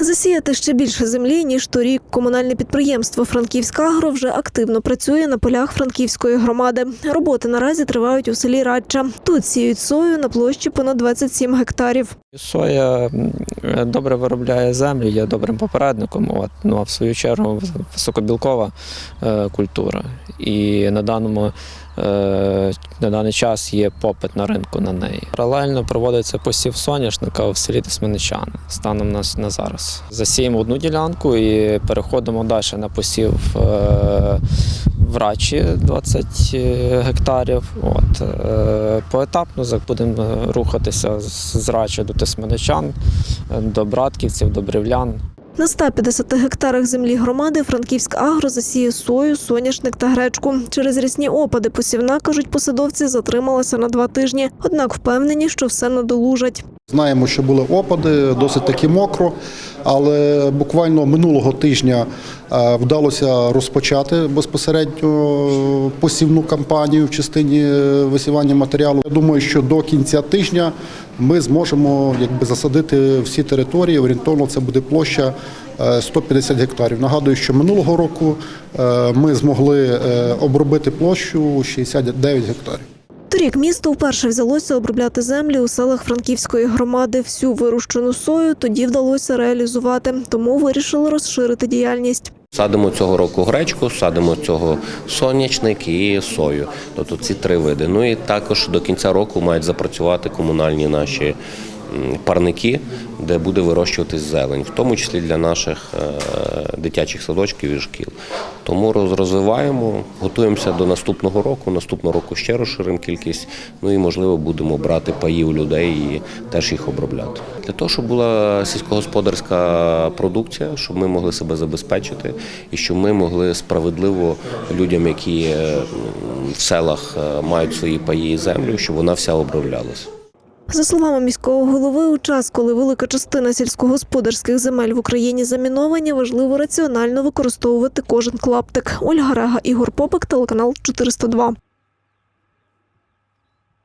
Засіяти ще більше землі ніж торік. Комунальне підприємство Франківськагро вже активно працює на полях Франківської громади. Роботи наразі тривають у селі Радча. Тут сіють сою на площі понад 27 гектарів. Соя добре виробляє землю, є добрим попередником. От, ну а в свою чергу високобілкова е, культура. І на даному на даний час є попит на ринку на неї. Паралельно проводиться посів соняшника в селі Тисменичани станом на, на зараз. Засіємо одну ділянку і переходимо далі на посів е, в Рачі 20 гектарів. От, е, поетапно будемо е, рухатися з Рачі до Тисменичан, е, до Братківців, до Брівлян. На 150 гектарах землі громади Франківськ Агро засіє сою, соняшник та гречку. Через рясні опади посівна, кажуть посадовці, затрималася на два тижні. Однак впевнені, що все надолужать. Знаємо, що були опади, досить таки мокро, але буквально минулого тижня е, вдалося розпочати безпосередньо посівну кампанію в частині е, висівання матеріалу. Я думаю, що до кінця тижня ми зможемо якби засадити всі території. Орієнтовно це буде площа е, 150 гектарів. Нагадую, що минулого року е, ми змогли е, обробити площу 69 гектарів. Торік місто вперше взялося обробляти землі у селах Франківської громади. Всю вирощену сою тоді вдалося реалізувати, тому вирішили розширити діяльність. Садимо цього року гречку, садимо цього сонячник і сою. Тобто ці три види. Ну і також до кінця року мають запрацювати комунальні наші парники, де буде вирощуватись зелень, в тому числі для наших е, дитячих садочків і шкіл. Тому роз- розвиваємо, готуємося до наступного року. Наступного року ще розширимо кількість. Ну і можливо будемо брати паї у людей і теж їх обробляти. Для того, щоб була сільськогосподарська продукція, щоб ми могли себе забезпечити і щоб ми могли справедливо людям, які е, в селах е, мають свої паї і землю, щоб вона вся оброблялась. За словами міського голови, у час, коли велика частина сільськогосподарських земель в Україні заміновані, важливо раціонально використовувати кожен клаптик. Ольга Рега, Ігор Попик, телеканал 402.